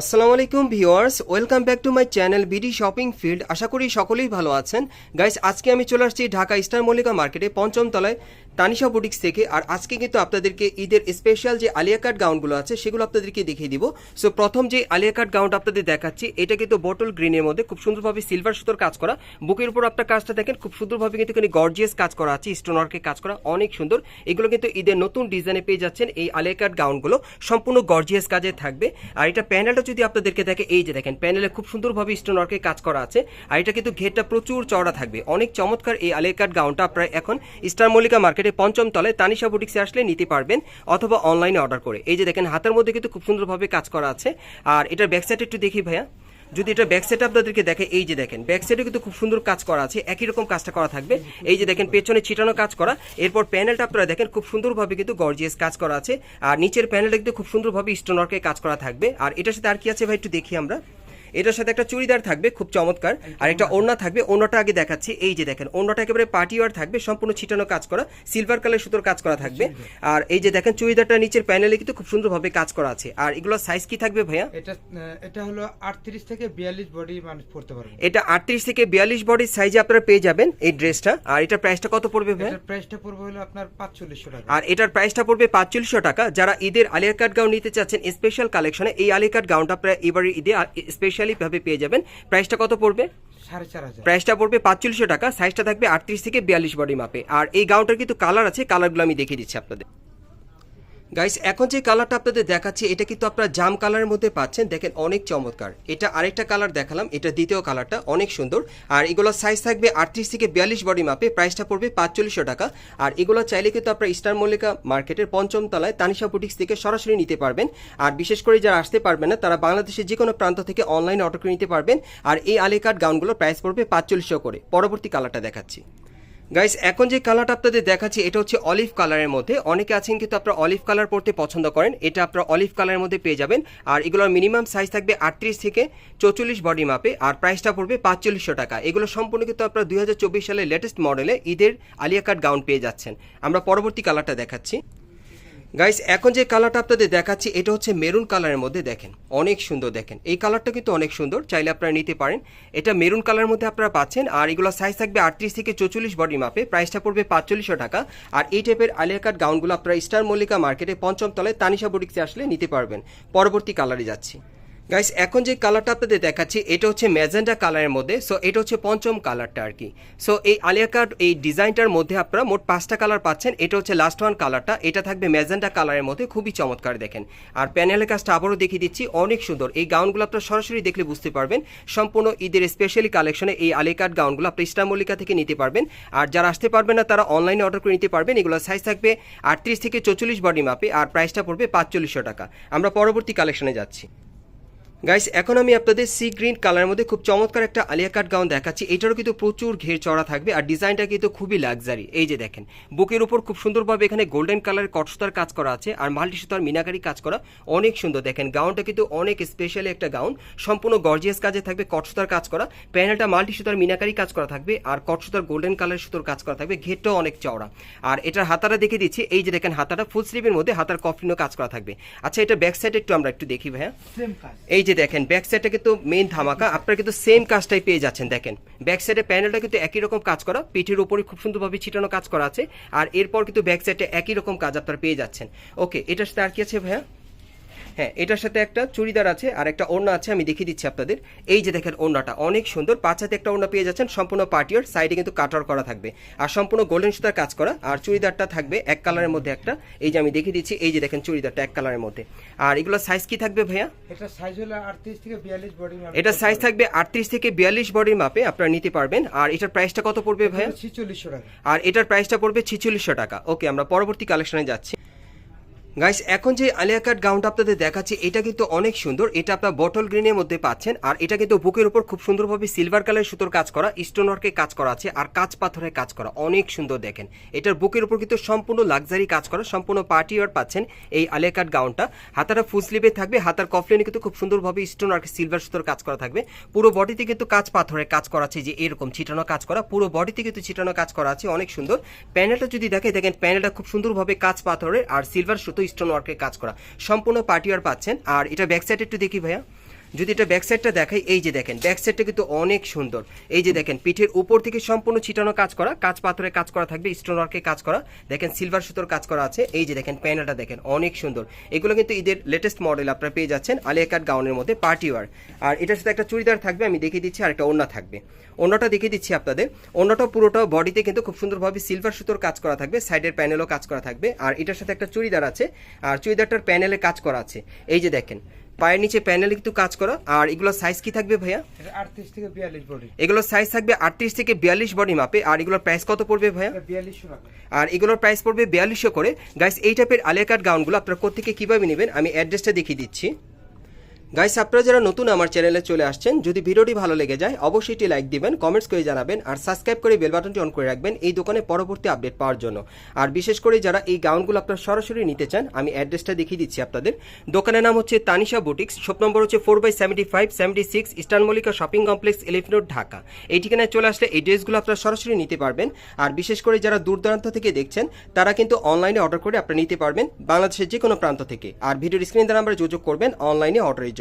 আসসালামু আলাইকুম viewers, welcome back to my channel BD shopping field. আশা করি সকলেই ভালো আছেন। গাইস, আজকে আমি চলে আসছি ঢাকা ইস্টার মল্লিকা মার্কেটে পঞ্চম তলায় তানিশা বুটিক্স থেকে, আর আজকে কিন্তু আপনাদেরকে ঈদের স্পেশাল যে আলিয়া কাট গাউনগুলো আছে, সেগুলো আপনাদেরকে দেখিয়ে দিব। সো প্রথম যে আলিয়া কাট গাউনটা আপনাদের দেখাচ্ছি, এটা কিন্তু বটল গ্রিনের মধ্যে, খুব সুন্দরভাবে সিলভার সুতোর কাজ করা। বুকের উপর আপনার কাজটা দেখেন, খুব সুন্দরভাবে কিন্তু এখানে গর্জিয়াস কাজ করা আছে স্টোন ওয়ার্কের কাজ করা, অনেক সুন্দর। এগুলো কিন্তু ঈদের নতুন ডিজাইনে পেয়ে যাচ্ছেন এই আলিয়া কাট গাউনগুলো সম্পূর্ণ গর্জিয়াস কাজে থাকবে। আর এটা প্যানেলটা যদি আপনাদেরকে দেখে, এই যে দেখেন প্যানেলে খুব সুন্দরভাবে স্টোন ওয়ার্কের কাজ করা আছে, আর এটা কিন্তু ঘেরটা প্রচুর চওড়া থাকবে। অনেক চমৎকার এই আলিয়া কাট গাউনটা আপনারা এখন স্টার মল্লিকা মার্কেটে পঞ্চম তলে তানিশা বুটিক্সে আসলে নিতে পারবেন অথবা অনলাইনে অর্ডার করে। এই যে দেখেন, হাতের মধ্যে কিন্তু খুব সুন্দরভাবে কাজ করা আছে। আর এটার ব্যাক সাইড একটু দেখি ভাইয়া। যদি এটা ব্যাক সাইড আপনাদেরকে দেখে, এই যে দেখেন ব্যাক সাইডে কিন্তু খুব সুন্দর কাজ করা আছে, একই রকম কাজটা করা থাকবে। এই যে দেখেন, পেছনে ছিটানো কাজ করা। এরপর প্যানেলটা আপনারা দেখেন, খুব সুন্দরভাবে কিন্তু গর্জিয়াস কাজ করা আছে। আর নিচের প্যানেলটা কিন্তু খুব সুন্দরভাবে স্টোন ওয়ার্কের কাজ করা থাকবে। আর এটার সাথে আর কি আছে ভাই, একটু দেখি আমরা। এটার সাথে একটা চুড়িদার থাকবে খুব চমৎকার। আর একটা ওড়না থাকবে ওড়নাটা আগে দেখাচ্ছি। এই যে দেখেন ওড়নাটা একেবারে পার্টি ওয়ার থাকবে সম্পূর্ণ ছিটানো কাজ করা সিলভার কালার সুতোর কাজ করা থাকবে। আর এই যে দেখেন চুড়িদারটা নিচের প্যানেলে কিন্তু খুব সুন্দরভাবে কাজ করা আছে। আর এগুলো সাইজ কি থাকবে ভাইয়া? এটা এটা হলো আটত্রিশ থেকে বিয়াল্লিশ বডি মানুষ পড়তে পারবে। এটা আটত্রিশ থেকে বিয়াল্লিশ বডির সাইজে আপনারা পেয়ে যাবেন এই ড্রেসটা আর এটার প্রাইসটা কত পড়বে ভাইয়া? এটার প্রাইসটা পড়বে হলো আপনার পাঁচচল্লিশশো টাকা। আর এটার প্রাইসটা পড়বে পাঁচচল্লিশশো টাকা। যারা ঈদের আলিয়া কাট গাউন নিতে চাচ্ছেন স্পেশাল কালেকশনে এই আলিয়া কাট গাউনটা আপনারা এবারে ঈদে স্পেশালি ভাবে পেয়ে যাবেন। প্রাইসটা কত পড়বে? প্রাইসটা পড়বে পাঁচচল্লিশশো টাকা সাইজটা থাকবে আটত্রিশ থেকে বিয়াল্লিশ বডি মাপে আর এই গাউনটার কিন্তু কালার আছে কালারগুলো আমি দেখিয়ে দিচ্ছি আপনাদের। গাইস এখন যে কালারটা আপনাদের দেখাচ্ছি, এটা কিন্তু আপনারা জাম কালারের মধ্যে পাচ্ছেন। দেখেন, অনেক চমৎকার। এটা আরেকটা কালার দেখালাম, এটা দ্বিতীয় কালারটা অনেক সুন্দর। আর এগুলোর সাইজ থাকবে আটত্রিশ থেকে বিয়াল্লিশ বডি মাপে প্রাইসটা পড়বে পাঁচচল্লিশশো টাকা। আর এগুলো চাইলে কিন্তু আপনারা স্টার মল্লিকা মার্কেটের পঞ্চম তলায় তানিশা বুটিক্স থেকে সরাসরি নিতে পারবেন। আর বিশেষ করে যারা আসতে পারবেন না, তারা বাংলাদেশের যে কোনো প্রান্ত থেকে অনলাইনে অর্ডার করে নিতে পারবেন। আর এই আলিকাট গাউনগুলো প্রাইস পড়বে পাঁচচল্লিশশো করে। পরবর্তী কালারটা দেখাচ্ছি। গাইস এখন যে কালারটা আপনাদের দেখাচ্ছি, এটা হচ্ছে অলিভ কালারের মধ্যে। অনেকে আছেন কিন্তু আপনারা অলিভ কালার পড়তে পছন্দ করেন। এটা আপনারা অলিভ কালারের মধ্যে পেয়ে যাবেন। আর এগুলোর মিনিমাম সাইজ থাকবে আটত্রিশ থেকে চৌচল্লিশ বডি মাপে আর প্রাইসটা পড়বে পাঁচচল্লিশশো টাকা। এগুলো সম্পূর্ণ কিন্তু আপনারা দুই হাজার চব্বিশ সালের লেটেস্ট মডেলে ঈদের আলিয়া কাট গাউন পেয়ে যাচ্ছেন। আমরা পরবর্তী কালারটা দেখাচ্ছি। গাইস এখন যে কালারটা আপনাদের দেখাচ্ছি, এটা হচ্ছে মেরুন কালারের মধ্যে দেখেন। অনেক সুন্দর দেখেন। এই কালারটা কিন্তু অনেক সুন্দর, চাইলে আপনারা নিতে পারেন। এটা মেরুন কালারের মধ্যে আপনারা পাচ্ছেন, আর এগুলো সাইজ থাকবে আটত্রিশ থেকে চৌচল্লিশ বডি মাপে প্রাইসটা পড়বে পাঁচচল্লিশশো টাকা। আর এই টাইপের আলিয়া কাট গাউনগুলো আপনারা স্টার মল্লিকা মার্কেটে পঞ্চম তলায় তানিশা বুটিক্সে আসলে নিতে পারবেন। পরবর্তী কালারে যাচ্ছি। গাইস এখন যে কালারটা আপনাদের দেখাচ্ছি, এটা হচ্ছে ম্যাজেন্ডা কালারের মধ্যে সো এটা হচ্ছে পঞ্চম কালারটা আর কি। সো এই আলিয়া কাট এই ডিজাইনটার মধ্যে আপনারা মোট পাঁচটা কালার পাচ্ছেন, এটা হচ্ছে লাস্ট ওয়ান কালারটা এটা থাকবে ম্যাজেন্ডা কালারের মধ্যে, খুবই চমৎকার দেখেন। আর প্যানেলের কাজটা আবারও দেখিয়ে দিচ্ছি, অনেক সুন্দর। এই গাউনগুলো আপনারা সরাসরি দেখলে বুঝতে পারবেন, সম্পূর্ণ ঈদের স্পেশালি কালেকশনে এই আলিয়া কাট গাউনগুলো আপনি ইস্টার মল্লিকা থেকে নিতে পারবেন। আর যারা আসতে পারবেন না, তারা অনলাইনে অর্ডার করে নিতে পারবেন, এগুলো সাইজ থাকবে আটত্রিশ থেকে চৌচল্লিশ বডি মাপে আর প্রাইসটা পড়বে পাঁচচল্লিশশো টাকা। আমরা পরবর্তী কালেকশনে যাচ্ছি। গাইস এখন আমি আপনাদের সি গ্রিন কালারের মধ্যে খুব চমৎকার একটা আলিয়া কাট গাউন দেখাচ্ছি। এটারও কিন্তু প্রচুর ঘের চড়া থাকবে আর ডিজাইনটা কিন্তু খুবই লাক্সারি এই যে দেখেন বুকের উপর খুব সুন্দরভাবে এখানে গোল্ডেন কালারের কটসুতার কাজ করা আছে আর মাল্টি সুতার মিনাকারি কাজ করা অনেক সুন্দর। দেখেন গাউনটা কিন্তু অনেক স্পেশালি একটা গাউন সম্পূর্ণ গর্জিয়াস কাজে থাকবে কটসুতার কাজ করা। প্যানেলটা মাল্টি সুতার মিনাকারি কাজ করা থাকবে আর কটসুতার গোল্ডেন কালারের সুতোর কাজ করা থাকবে। ঘেরটাও অনেক চওড়া। আর এটার হাতাটা দেখে দিচ্ছি। এই যে দেখেন হাতাটা ফুল স্লিভের মধ্যে হাতার কফলিনও কাজ করা থাকবে। আচ্ছা এটা ব্যাক সাইডে একটু আমরা একটু দেখি ভাইয়া। এই যে দেখেন ব্যাক সাইডটা কিন্তু মেইন ধামাকা, আপনারা কিন্তু সেম কাজটাই পেয়ে যাচ্ছেন, দেখেন। ব্যাক সাইডে প্যানেলটা কিন্তু একই রকম কাজ করা, পিঠের উপরে খুব সুন্দরভাবে ছিটানো কাজ করা আছে, আর এরপর কিন্তু ব্যাক সাইডে একই রকম কাজ আপনারা পেয়ে যাচ্ছেন। ওকে এটার সাথে আর কি আছে ভাইয়া? হ্যাঁ এটার সাথে একটা চুড়িদার আছে আর একটা ওড়না আছে আমি দেখিয়ে দিচ্ছি আপনাদের। এই যে দেখেন ওড়নাটা অনেক সুন্দর। পাঁচ হাতে একটা ওড়না পেয়ে যাচ্ছেন সম্পূর্ণ পার্টিয়ার সাইডে কিন্তু কাটার করা থাকবে। আর সম্পূর্ণ গোল্ডেন সুতার কাজ করা আর চুড়িদারটা থাকবে এক কালারের মধ্যে একটা। এই যে আমি দেখিয়ে দিচ্ছি এই যে দেখেন চুড়িদারটা এক কালারের মধ্যে। আর এগুলো সাইজ কি থাকবে ভাইয়া? এটা সাইজ হলো আটত্রিশ থেকে বিয়াল্লিশ বডি মাপে এটা সাইজ থাকবে আটত্রিশ থেকে বিয়াল্লিশ বডির মাপে আপনারা নিতে পারবেন। আর এটার প্রাইসটা কত পড়বে ভাইয়া? ছিচল্লিশশো টাকা। আর এটার প্রাইসটা পড়বে ছিচল্লিশশো টাকা। ওকে আমরা পরবর্তী কালেকশনে যাচ্ছি। গাইস এখন যে আলিয়া কাট গাউনটা আপনাদের দেখাচ্ছি, এটা কিন্তু অনেক সুন্দর। এটা আপনার বটল গ্রিনের মধ্যে পাচ্ছেন। আর এটা কিন্তু বুকের উপর খুব সুন্দরভাবে সিলভার কালার সুতোর কাজ করা স্টোন ওয়ার্কে কাজ করা আছে আর কাঁচ পাথরের কাজ করা। অনেক সুন্দর দেখেন। এটার বুকের উপর কিন্তু সম্পূর্ণ লাক্সারি কাজ করা, সম্পূর্ণ পার্টি ওয়ার পাচ্ছেন এই আলিয়া কাট গাউনটা হাতাটা ফুল স্লিভে থাকবে, হাতার কফলিনে কিন্তু খুব সুন্দরভাবে স্টোন ওয়ার্কে সিলভার সুতোর কাজ করা থাকবে। পুরো বডিতে কিন্তু কাঁচ পাথরের কাজ করা আছে, যে এরকম ছিটানো কাজ করা। পুরো বডিতে কিন্তু ছিটানো কাজ করা আছে, অনেক সুন্দর। প্যানেলটা যদি দেখে দেখেন প্যানেলটা খুব সুন্দরভাবে কাঁচ পাথরের আর সিলভার সুতো স্টোন ওয়ার্কের কাজ করা। সম্পূর্ণ পার্টি পার্টিওয়ার পাচ্ছেন। আর এটা ব্যাক সাইড একটু দেখি ভাইয়া। যদি এটা ব্যাক সাইডটা দেখাই, এই যে দেখেন ব্যাক সাইডটা কিন্তু অনেক সুন্দর। এই যে দেখেন, পিঠের উপর থেকে সম্পূর্ণ ছিটানো কাজ করা কাজ পাথরে কাজ করা থাকবে স্টোন ওয়ার্কে কাজ করা। দেখেন সিলভার সুতোর কাজ করা আছে। এই যে দেখেন প্যানেলটা দেখেন, অনেক সুন্দর। এগুলো কিন্তু ঈদের লেটেস্ট মডেল আপনারা পেয়ে যাচ্ছেন, আলিয়া কাট গাউনের মধ্যে পার্টি ওয়ার আর এটার সাথে একটা চুড়িদার থাকবে, আমি দেখিয়ে দিচ্ছি আর একটা ওড়না থাকবে। ওড়নাটা দেখিয়ে দিচ্ছি আপনাদের। ওড়নাটা পুরোটা বডিতে কিন্তু খুব সুন্দরভাবে সিলভার সুতোর কাজ করা থাকবে সাইডের প্যানেলও কাজ করা থাকবে। আর এটার সাথে একটা চুড়িদার আছে, আর চুড়িদারটার প্যানেলে কাজ করা আছে। এই যে দেখেন পায়ের নিচে প্যানেলে কিন্তু কাজ করা। আর এগুলোর সাইজ কি থাকবে ভাইয়া? আটত্রিশ থেকে বিয়াল্লিশ বডি এগুলোর সাইজ থাকবে আটত্রিশ থেকে বিয়াল্লিশ বডি মাপে। আর এগুলোর প্রাইস কত পড়বে ভাইয়া? বিয়াল্লিশ বিয়াল্লিশশো আর এগুলোর প্রাইস পড়বে বিয়াল্লিশশো করে। গাইস এই টাইপের আলিয়া কাট গাউনগুলো আপনারা কোথেকে কীভাবে নেবেন? আমি অ্যাড্রেসটা দেখিয়ে দিচ্ছি। গাইস, আপনারা যারা নতুন আমার চ্যানেলে চলে আসছেন, যদি ভিডিওটি ভালো লেগে যায়, অবশ্যই এটি লাইক দিবেন, কমেন্টস করে জানাবেন, আর সাবস্ক্রাইব করে বেল বাটনটি অন করে রাখবেন এই দোকানে পরবর্তী আপডেট পাওয়ার জন্য। আর বিশেষ করে যারা এই গাউনগুলো আপনারা সরাসরি নিতে চান, আমি অ্যাড্রেসটা দেখিয়ে দিচ্ছি আপনাদের। দোকানের নাম হচ্ছে তানিশা বুটিক্স, শপ নম্বর হচ্ছে four by seventy five, seventy six, eastern Mallika shopping complex elephant road, Dhaka. এই ঠিকানায় চলে আসলে এই ড্রেসগুলো আপনারা সরাসরি নিতে পারবেন। আর বিশেষ করে যারা দূর দূরান্ত থেকে দেখছেন, তারা কিন্তু অনলাইনে অর্ডার করে আপনারা নিতে পারবেন, বাংলাদেশের যে কোনো প্রান্ত থেকে। আর ভিডিওর স্ক্রিন দ্বারা আমরা যোগাযোগ করবেন, অনলাইনে অর্ডারের